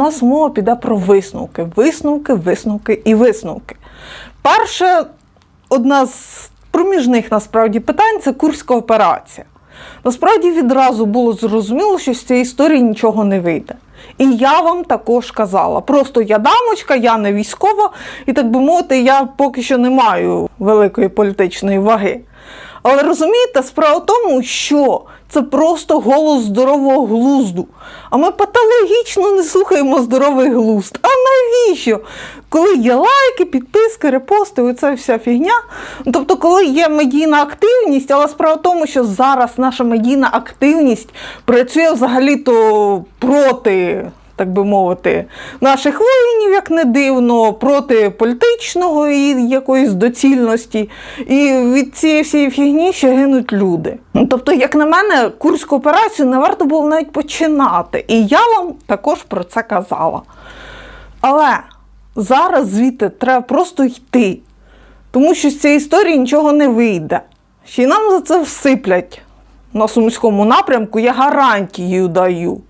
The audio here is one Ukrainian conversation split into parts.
нас мова піде про висновки. Висновки, висновки і висновки. Перше, одна з проміжних насправді питань це Курська операція. Насправді відразу було зрозуміло, що з цієї історії нічого не вийде. І я вам також казала. Просто я дамочка, я не військова, і так би мовити, я поки що не маю великої політичної ваги. Але розумієте, справа в тому, що це просто голос здорового глузду. А ми патологічно не слухаємо здоровий глузд. А навіщо? Коли є лайки, підписки, репости, оця вся фігня. Тобто, коли є медійна активність, але справа в тому, що зараз наша медійна активність працює взагалі-то проти так би мовити, наших воїнів, як не дивно, проти політичного і якоїсь доцільності. І від цієї всієї фігні ще гинуть люди. Ну, Тобто, як на мене, курську операцію не варто було навіть починати. І я вам також про це казала. Але зараз звідти треба просто йти. Тому що з цієї історії нічого не вийде. Ще й нам за це всиплять на Сумському напрямку, я гарантію даю.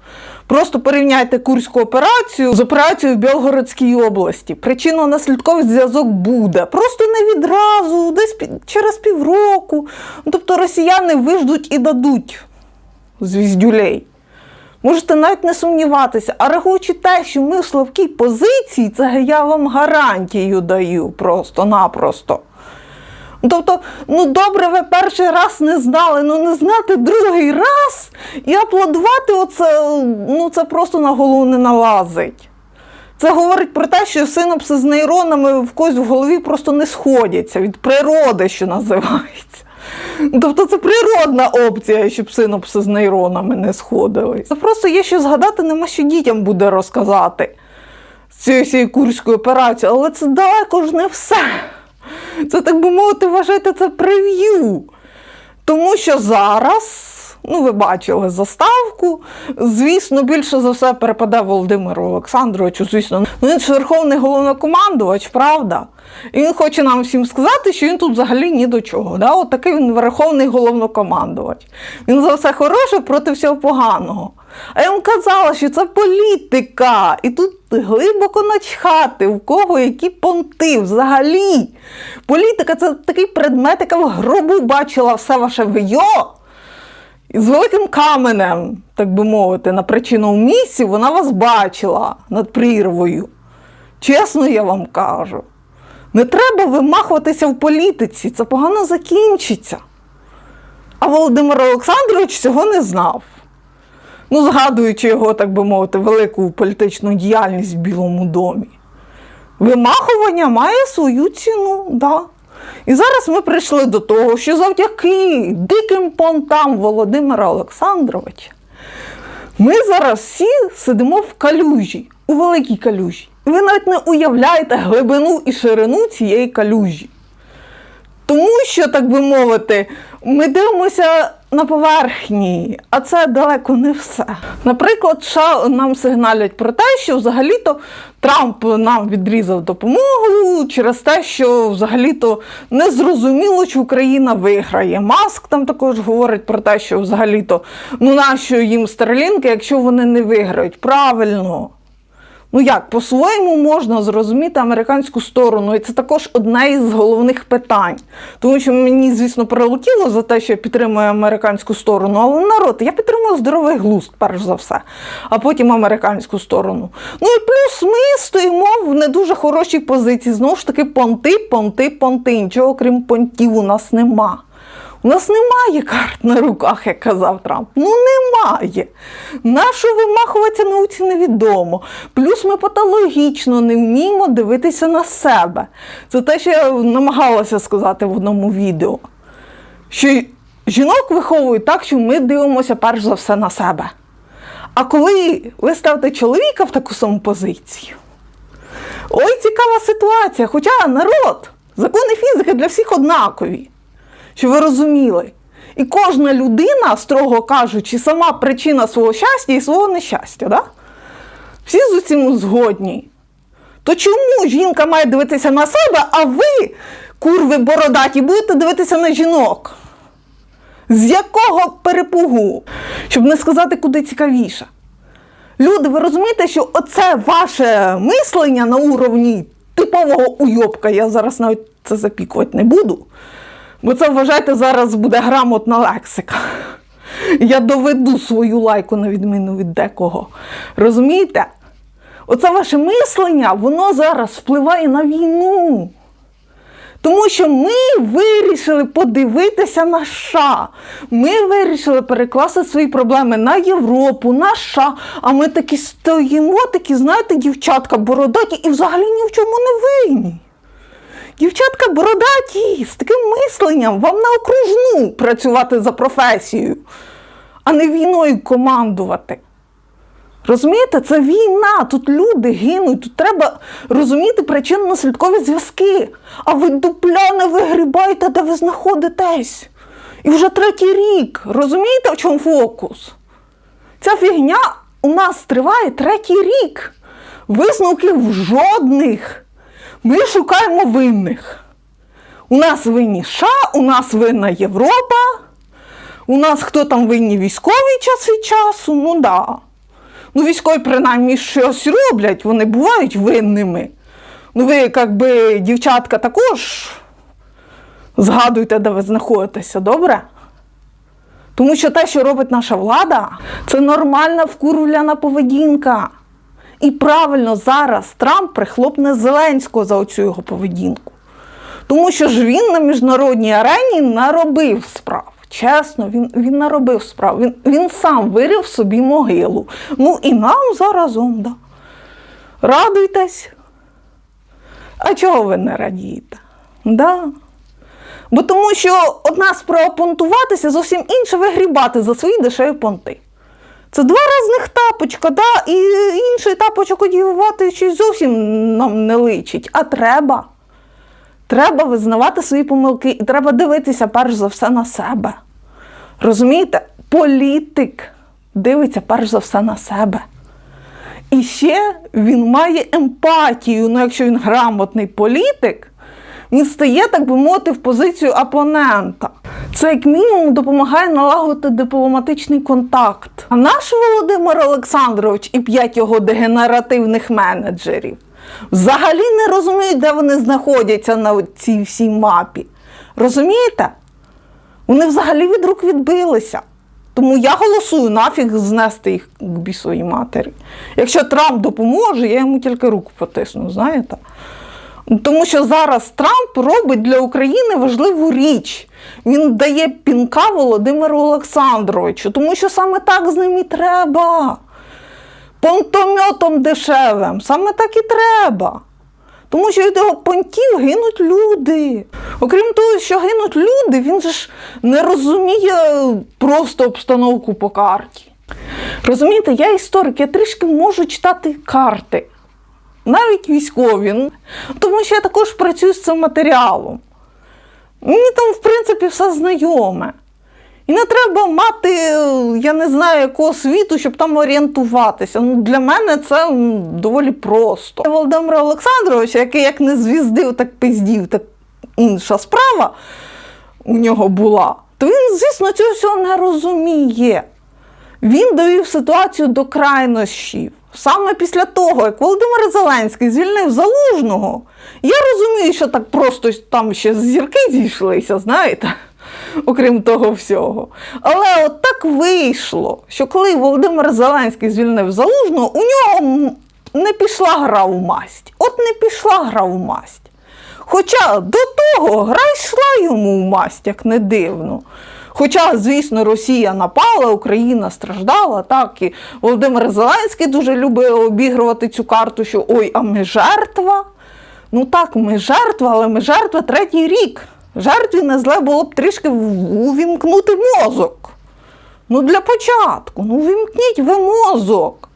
Просто порівняйте Курську операцію з операцією в Білгородській області. Причинно-наслідковий зв'язок буде. Просто не відразу, десь через півроку. Тобто росіяни виждуть і дадуть звіздюлей. Можете навіть не сумніватися, а рахуючи те, що ми в слабкій позиції, це я вам гарантію даю просто-напросто. Тобто, ну добре, ви перший раз не знали, ну не знати другий раз і аплодувати оце, ну це просто на голову не налазить. Це говорить про те, що синапси з нейронами в когось в голові просто не сходяться від природи, що називається. Тобто це природна опція, щоб синапси з нейронами не сходились. Це просто є що згадати, нема що дітям буде розказати з цієї курської операції, але це далеко ж не все. Це, так би мовити, вважайте, це прев'ю. Тому що зараз, ну ви бачили заставку, звісно, більше за все перепаде Володимиру Олександровичу. Звісно, ну він ж верховний головнокомандувач, правда? І він хоче нам всім сказати, що він тут взагалі ні до чого. Да? От такий він верховний головнокомандувач. Він за все хороше проти всього поганого. А я вам казала, що це політика, і тут глибоко начхати, в кого які понти взагалі. Політика це такий предмет, яка в гробу бачила все ваше вйо. І з великим каменем, так би мовити, на причинному місці вона вас бачила над прірвою. Чесно, я вам кажу. Не треба вимахуватися в політиці, це погано закінчиться. А Володимир Олександрович цього не знав. Ну, згадуючи його, так би мовити, велику політичну діяльність в Білому домі. Вимахування має свою ціну, да. І зараз ми прийшли до того, що завдяки диким понтам Володимира Олександровича ми зараз всі сидимо в калюжі, у великій калюжі. І ви навіть не уявляєте глибину і ширину цієї калюжі. Тому що, так би мовити, ми дивимося на поверхні, а це далеко не все. Наприклад, США нам сигналять про те, що взагалі-то Трамп нам відрізав допомогу через те, що взагалі-то не зрозуміло, чи Україна виграє. Маск там також говорить про те, що взагалі-то ну нащо їм старлінки, якщо вони не виграють. Правильно. Ну як, по-своєму можна зрозуміти американську сторону, і це також одне із головних питань. Тому що мені, звісно, прилетіло за те, що я підтримую американську сторону, але народ, я підтримую здоровий глузд, перш за все, а потім американську сторону. Ну і плюс ми стоїмо в не дуже хорошій позиції. Знову ж таки, понти, понти, понти. Нічого крім понтів у нас нема. У нас немає карт на руках, як казав Трамп. Ну немає. Нащо вимахуватися науці невідомо. Плюс ми патологічно не вміємо дивитися на себе. Це те, що я намагалася сказати в одному відео. Що жінок виховують так, що ми дивимося перш за все на себе. А коли ви ставите чоловіка в таку саму позицію, ой, цікава ситуація. Хоча народ, закони фізики для всіх однакові щоб ви розуміли. І кожна людина, строго кажучи, сама причина свого щастя і свого нещастя. Да? Всі з цим згодні. То чому жінка має дивитися на себе, а ви, курви бородаті, будете дивитися на жінок? З якого перепугу? Щоб не сказати куди цікавіше. Люди, ви розумієте, що оце ваше мислення на уровні типового уйобка, я зараз навіть це запікувати не буду. Бо це, вважайте, зараз буде грамотна лексика. Я доведу свою лайку на відміну від декого. Розумієте? Оце ваше мислення, воно зараз впливає на війну. Тому що ми вирішили подивитися на США. Ми вирішили перекласти свої проблеми на Європу, на США. А ми такі стоїмо, такі, знаєте, дівчатка бородаті і взагалі ні в чому не винні. Дівчатка бородаті з таким мисленням вам на окружну працювати за професією, а не війною командувати. Розумієте, це війна, тут люди гинуть, тут треба розуміти причинно-наслідкові зв'язки. А ви дупля не вигрібаєте, де ви знаходитесь. І вже третій рік. Розумієте, в чому фокус? Ця фігня у нас триває третій рік. Висновків жодних. Ми шукаємо винних. У нас винні США, у нас винна Європа, у нас хто там винні військові час від часу, ну да. Ну, військові принаймні щось роблять, вони бувають винними. Ну, ви, як би, дівчатка, також згадуйте, де ви знаходитеся, добре? Тому що те, що робить наша влада, це нормальна вкурвляна поведінка. І правильно зараз Трамп прихлопне Зеленського за оцю його поведінку. Тому що ж він на міжнародній арені наробив справ. Чесно, він, він наробив справ. Він, він сам вирив собі могилу. Ну і нам заразом, да. Радуйтесь. А чого ви не радієте? Да. Бо тому що одна справа понтуватися, зовсім інша вигрібати за свої дешеві понти. Це два різних тапочка, да? і інший тапочок одягувати щось зовсім нам не личить. А треба. Треба визнавати свої помилки і треба дивитися перш за все на себе. Розумієте? Політик дивиться перш за все на себе. І ще він має емпатію. Ну, якщо він грамотний політик, він стає, так би мовити, в позицію опонента. Це як мінімум допомагає налагодити дипломатичний контакт. А наш Володимир Олександрович і п'ять його дегенеративних менеджерів взагалі не розуміють, де вони знаходяться на цій всій мапі. Розумієте? Вони взагалі від рук відбилися. Тому я голосую нафіг знести їх бісовій матері. Якщо Трамп допоможе, я йому тільки руку потисну, знаєте? Тому що зараз Трамп робить для України важливу річ. Він дає пінка Володимиру Олександровичу, тому що саме так з ним і треба. Понтометом дешевим, саме так і треба. Тому що від його понтів гинуть люди. Окрім того, що гинуть люди, він же ж не розуміє просто обстановку по карті. Розумієте, я історик, я трішки можу читати карти, навіть військові. Ну, Тому що я також працюю з цим матеріалом. Мені там, в принципі, все знайоме. І не треба мати, я не знаю, якого світу, щоб там орієнтуватися. Ну, Для мене це доволі просто. Володимира Олександровича, який як не звіздив, так пиздів, так інша справа у нього була, то він, звісно, цього всього не розуміє. Він довів ситуацію до крайнощів. Саме після того, як Володимир Зеленський звільнив Залужного, я розумію, що так просто там ще зірки зійшлися, знаєте, окрім того всього. Але от так вийшло, що коли Володимир Зеленський звільнив Залужного, у нього не пішла гра в масть. От не пішла гра в масть. Хоча до того гра йшла йому в масть, як не дивно. Хоча, звісно, Росія напала, Україна страждала, так і Володимир Зеленський дуже любив обігрувати цю карту, що ой, а ми жертва. Ну так, ми жертва, але ми жертва третій рік. Жертві не зле було б трішки увімкнути мозок. Ну, для початку, ну вімкніть ви мозок.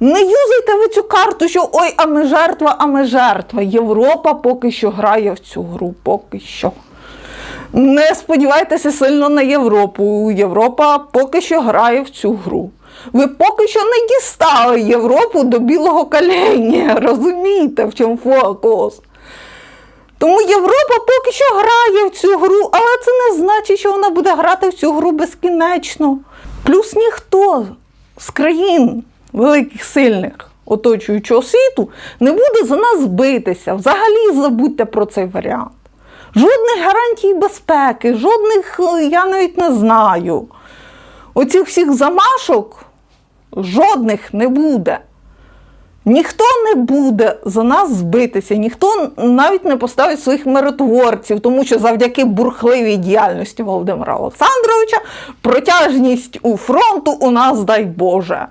Не юзайте ви цю карту, що ой, а ми жертва, а ми жертва. Європа поки що грає в цю гру, поки що. Не сподівайтеся сильно на Європу. Європа поки що грає в цю гру. Ви поки що не дістали Європу до білого коленя. Розумієте, в чому фокус? Тому Європа поки що грає в цю гру, але це не значить, що вона буде грати в цю гру безкінечно. Плюс ніхто з країн великих сильних оточуючого світу не буде за нас битися. Взагалі забудьте про цей варіант. Жодних гарантій безпеки, жодних, е, я навіть не знаю. Оцих всіх замашок жодних не буде. Ніхто не буде за нас збитися, ніхто навіть не поставить своїх миротворців, тому що завдяки бурхливій діяльності Володимира Олександровича протяжність у фронту у нас, дай Боже.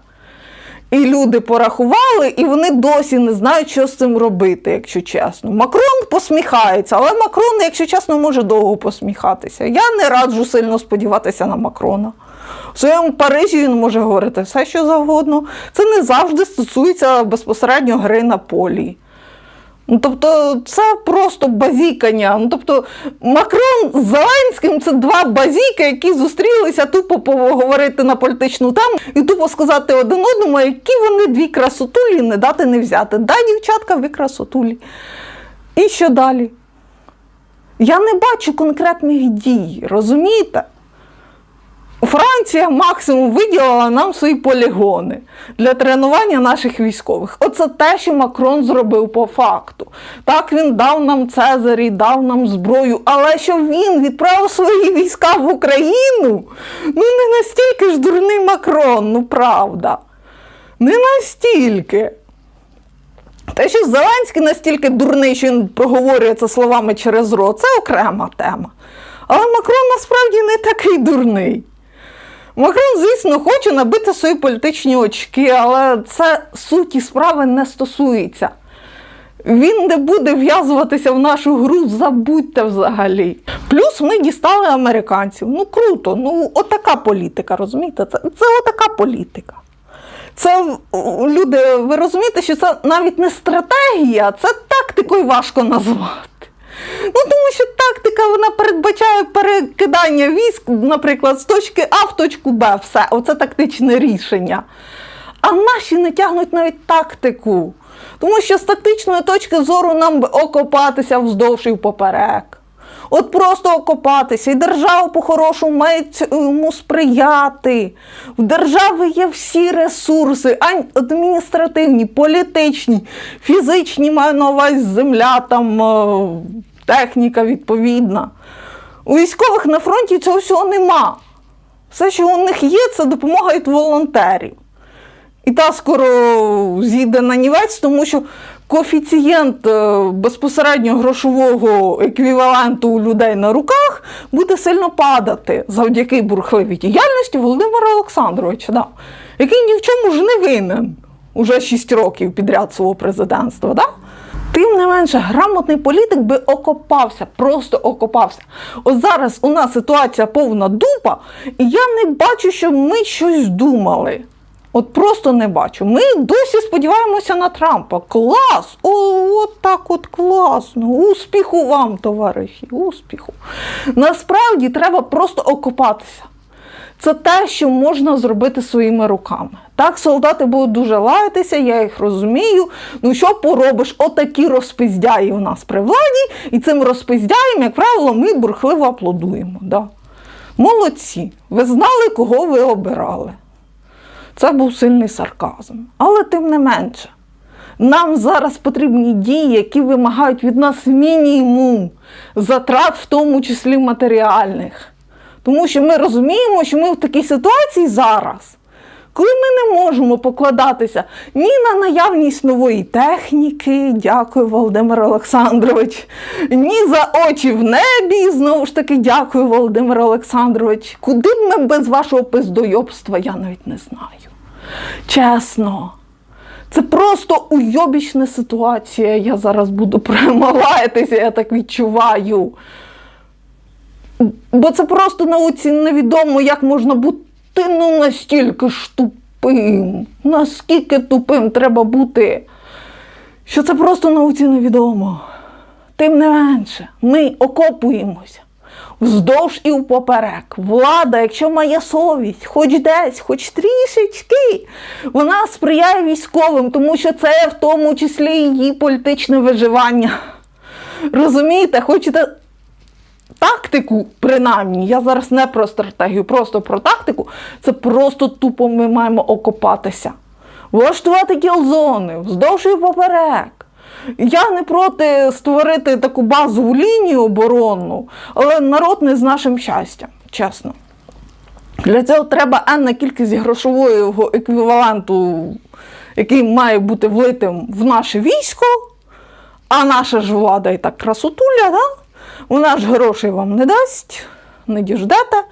І люди порахували, і вони досі не знають, що з цим робити, якщо чесно. Макрон посміхається, але Макрон, якщо чесно, може довго посміхатися. Я не раджу сильно сподіватися на Макрона. В своєму Парижі він може говорити все, що завгодно. Це не завжди стосується безпосередньо гри на полі. Ну, тобто, це просто базікання. Ну, тобто, Макрон з Зеленським це два базіки, які зустрілися тупо поговорити на політичну тему і тупо сказати один одному, які вони дві красотулі, не дати не взяти. Да, дівчатка, ви красотулі. І що далі? Я не бачу конкретних дій, розумієте? Франція максимум виділила нам свої полігони для тренування наших військових. Оце те, що Макрон зробив по факту. Так він дав нам Цезарі, дав нам зброю, але що він відправив свої війська в Україну, ну не настільки ж дурний Макрон, ну правда. Не настільки. Те, що Зеленський настільки дурний, що він проговорює це словами через рот, це окрема тема. Але Макрон насправді не такий дурний. Макрон, звісно, хоче набити свої політичні очки, але це суті справи не стосується. Він не буде в'язуватися в нашу гру, забудьте взагалі. Плюс ми дістали американців. Ну круто, ну отака політика, розумієте? Це, це отака політика. Це люди, ви розумієте, що це навіть не стратегія, це тактикою важко назвати. Ну, тому що тактика вона передбачає перекидання військ, наприклад, з точки А в точку Б. Все, оце тактичне рішення. А наші не тягнуть навіть тактику. Тому що з тактичної точки зору нам би окопатися вздовж і впоперек. От просто окопатися, і держава по-хорошому має цьому сприяти. В держави є всі ресурси, адміністративні, політичні, фізичні, маю на увазі земля, там, е, техніка відповідна. У військових на фронті цього всього нема. Все, що у них є, це допомога від волонтерів. І та скоро з'їде на нівець, тому що коефіцієнт е, безпосередньо грошового еквіваленту у людей на руках буде сильно падати завдяки бурхливій діяльності Володимира Олександровича, да, який ні в чому ж не винен уже 6 років підряд свого президентства. Да? Тим не менше, грамотний політик би окопався, просто окопався. От зараз у нас ситуація повна дупа, і я не бачу, щоб ми щось думали. От просто не бачу. Ми досі сподіваємося на Трампа. Клас! О, от так от класно. Успіху вам, товариші, успіху. Насправді треба просто окопатися. Це те, що можна зробити своїми руками. Так, солдати будуть дуже лаятися, я їх розумію. Ну що поробиш? Отакі розпиздяї у нас при владі, і цим розпиздяєм, як правило, ми бурхливо аплодуємо. Да. Молодці, ви знали, кого ви обирали. Це був сильний сарказм. Але тим не менше, нам зараз потрібні дії, які вимагають від нас мінімум затрат, в тому числі матеріальних. Тому що ми розуміємо, що ми в такій ситуації зараз, коли ми не можемо покладатися ні на наявність нової техніки, дякую, Володимир Олександрович, ні за очі в небі, знову ж таки, дякую, Володимир Олександрович. Куди б ми без вашого пиздойобства, я навіть не знаю. Чесно. Це просто уйобічна ситуація. Я зараз буду прямо я так відчуваю. Бо це просто науці невідомо, як можна бути ну настільки ж тупим. Наскільки тупим треба бути, що це просто науці невідомо. Тим не менше, ми окопуємося вздовж і впоперек. Влада, якщо має совість, хоч десь, хоч трішечки, вона сприяє військовим, тому що це в тому числі її політичне виживання. Розумієте, хочете тактику, принаймні, я зараз не про стратегію, просто про тактику, це просто тупо ми маємо окопатися. влаштувати кілзони вздовж і поперек. Я не проти створити таку базову лінію оборонну, але народ не з нашим щастям, чесно. Для цього треба енна кількість грошового еквіваленту, який має бути влитим в наше військо, а наша ж влада і так красотуля, да? Вона ж грошей вам не дасть, не діждете.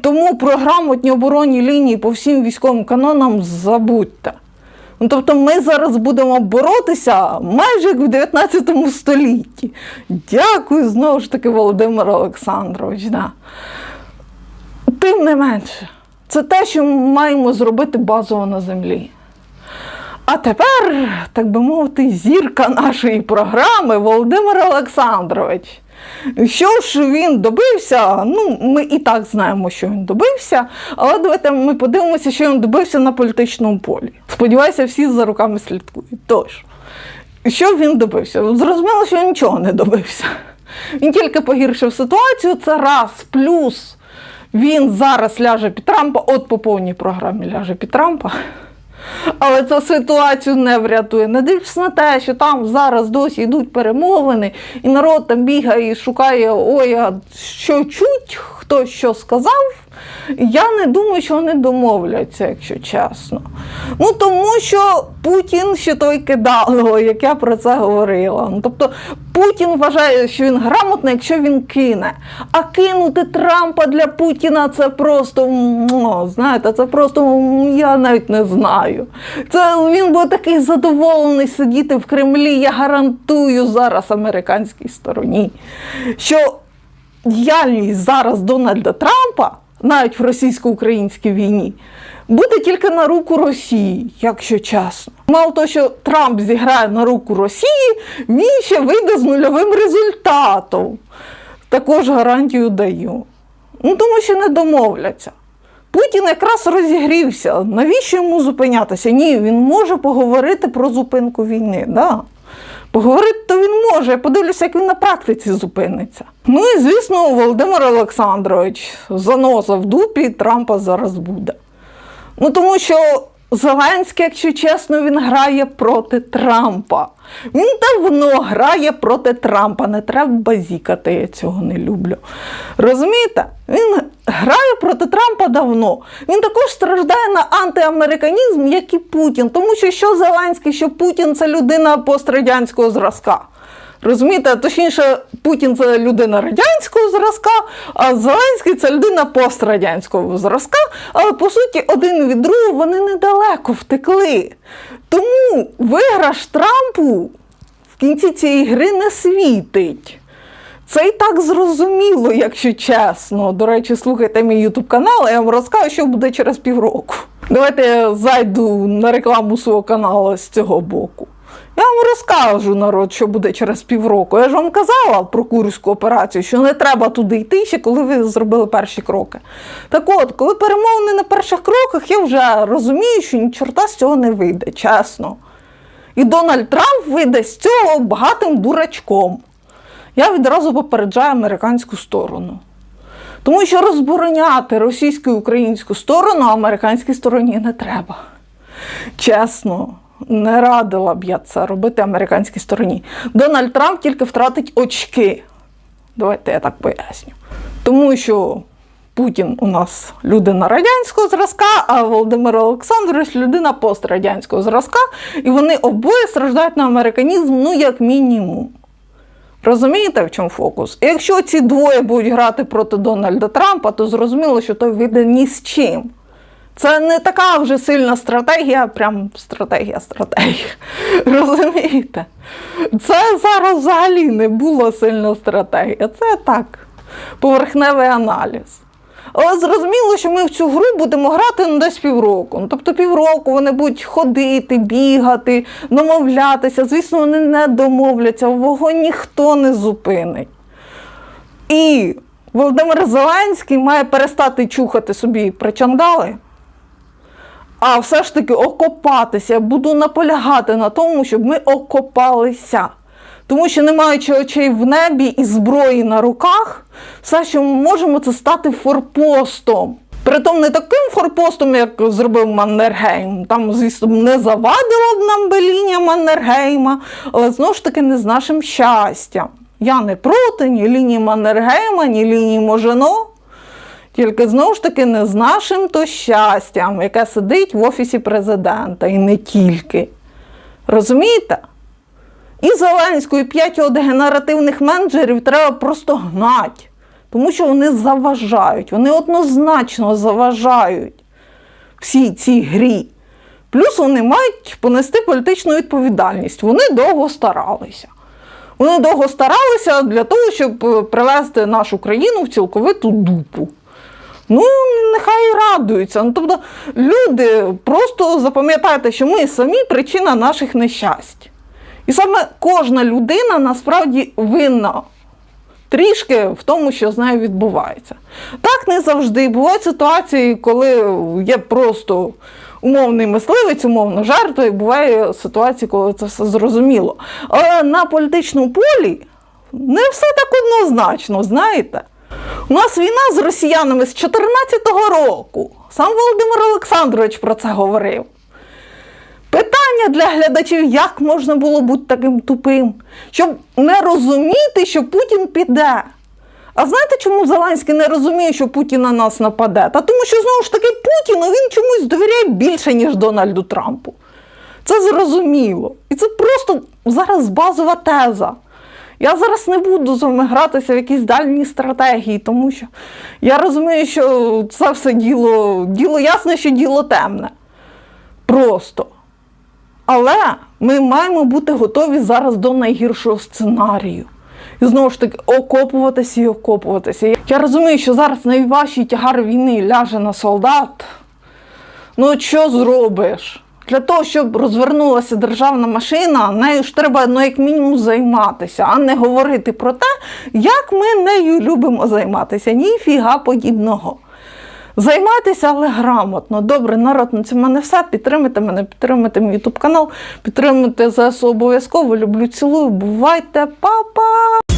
Тому про грамотні оборонні лінії по всім військовим канонам забудьте. Ну, тобто ми зараз будемо боротися майже як в 19 столітті. Дякую знову ж таки, Володимир Олександрович. Да. Тим не менше, це те, що ми маємо зробити базово на землі. А тепер, так би мовити, зірка нашої програми Володимир Олександрович. Що ж він добився? Ну, ми і так знаємо, що він добився, але давайте ми подивимося, що він добився на політичному полі. Сподіваюся, всі за руками слідкують. Тож, що він добився? Зрозуміло, що він нічого не добився. Він тільки погіршив ситуацію, це раз, плюс він зараз ляже під Трампа, от по повній програмі ляже під Трампа. Але це ситуацію не врятує. Не дивлячись на те, що там зараз досі йдуть перемовини, і народ там бігає і шукає, ой, а що чуть, хто що сказав. Я не думаю, що вони домовляться, якщо чесно. Ну тому що Путін ще той кидало, як я про це говорила. Ну, тобто Путін вважає, що він грамотний, якщо він кине. А кинути Трампа для Путіна це просто м, знаєте, це просто я навіть не знаю. Це він був такий задоволений сидіти в Кремлі. Я гарантую зараз американській стороні, що діяльність зараз Дональда Трампа, навіть в російсько-українській війні, буде тільки на руку Росії, якщо чесно. Мало того, що Трамп зіграє на руку Росії, він ще вийде з нульовим результатом. Також гарантію даю. Ну, тому що не домовляться. Путін якраз розігрівся. Навіщо йому зупинятися? Ні, він може поговорити про зупинку війни. Да. Поговорити то він може. Я подивлюся, як він на практиці зупиниться. Ну і звісно, Володимир Олександрович заноза в дупі Трампа зараз буде. Ну тому що Зеленський, якщо чесно, він грає проти Трампа. Він давно грає проти Трампа. Не треба базікати, я цього не люблю. Розумієте? Він грає проти Трампа давно. Він також страждає на антиамериканізм, як і Путін. Тому що що Зеленський, що Путін це людина пострадянського зразка. Розумієте, точніше, Путін це людина радянського зразка, а Зеленський це людина пострадянського зразка. Але по суті, один від другого вони недалеко втекли. Тому виграш Трампу в кінці цієї гри не світить. Це і так зрозуміло, якщо чесно. До речі, слухайте мій ютуб канал, я вам розкажу, що буде через півроку. Давайте я зайду на рекламу свого каналу з цього боку. Я вам розкажу, народ, що буде через півроку. Я ж вам казала про курську операцію, що не треба туди йти ще, коли ви зробили перші кроки. Так от, коли перемовини на перших кроках, я вже розумію, що ні чорта з цього не вийде, чесно. І Дональд Трамп вийде з цього багатим дурачком. Я відразу попереджаю американську сторону. Тому що розбороняти російську і українську сторону американській стороні не треба. Чесно, не радила б я це робити американській стороні. Дональд Трамп тільки втратить очки. Давайте я так поясню. Тому що Путін у нас людина радянського зразка, а Володимир Олександрович людина пострадянського зразка, і вони обоє страждають на американізм, ну, як мінімум. Розумієте, в чому фокус? І якщо ці двоє будуть грати проти Дональда Трампа, то зрозуміло, що той вийде ні з чим. Це не така вже сильна стратегія, прям стратегія, стратегія. Розумієте? Це зараз взагалі не було сильна стратегія. Це так, поверхневий аналіз. Але зрозуміло, що ми в цю гру будемо грати ну, десь півроку. Ну, тобто півроку вони будуть ходити, бігати, домовлятися. Звісно, вони не домовляться, вогонь ніхто не зупинить. І Володимир Зеленський має перестати чухати собі причандали, а все ж таки окопатися. Буду наполягати на тому, щоб ми окопалися. Тому що, не маючи очей в небі і зброї на руках, все, що ми можемо, це стати форпостом. Притом не таким форпостом, як зробив Маннергейм. Там, звісно, не завадила б нам би лінія Маннергейма, але знову ж таки не з нашим щастям. Я не проти ні лінії Маннергейма, ні лінії Можино. Тільки знову ж таки не з нашим то щастям, яке сидить в офісі президента, і не тільки. Розумієте? І Зеленську, і п'ять його дегенеративних менеджерів треба просто гнати, тому що вони заважають, вони однозначно заважають всій цій грі. Плюс вони мають понести політичну відповідальність. Вони довго старалися. Вони довго старалися для того, щоб е, привести нашу країну в цілковиту дупу. Ну, нехай радуються. Ну, тобто, люди, просто запам'ятайте, що ми самі причина наших нещасть. І саме кожна людина насправді винна трішки в тому, що з нею відбувається. Так не завжди. Бувають ситуації, коли є просто умовний мисливець, умовно жертва, і буває ситуації, коли це все зрозуміло. Але на політичному полі не все так однозначно, знаєте. У нас війна з росіянами з 2014 року. Сам Володимир Олександрович про це говорив. Питання для глядачів, як можна було бути таким тупим, щоб не розуміти, що Путін піде. А знаєте, чому Зеленський не розуміє, що Путін на нас нападе? Та тому що знову ж таки Путіну він чомусь довіряє більше, ніж Дональду Трампу. Це зрозуміло. І це просто зараз базова теза. Я зараз не буду з вами гратися в якісь дальні стратегії, тому що я розумію, що це все діло, діло ясне, що діло темне. Просто. Але ми маємо бути готові зараз до найгіршого сценарію. І знову ж таки, окопуватися і окопуватися. Я розумію, що зараз найважчий тягар війни ляже на солдат. Ну, що зробиш? Для того, щоб розвернулася державна машина, нею ж треба ну, як мінімум займатися, а не говорити про те, як ми нею любимо займатися. Ніфіга подібного. Займайтеся, але грамотно. Добре, народ, на цьому в мене все. Підтримайте мене, підтримайте мій ютуб канал, підтримуйте ЗСУ обов'язково. Люблю, цілую. Бувайте, па-па!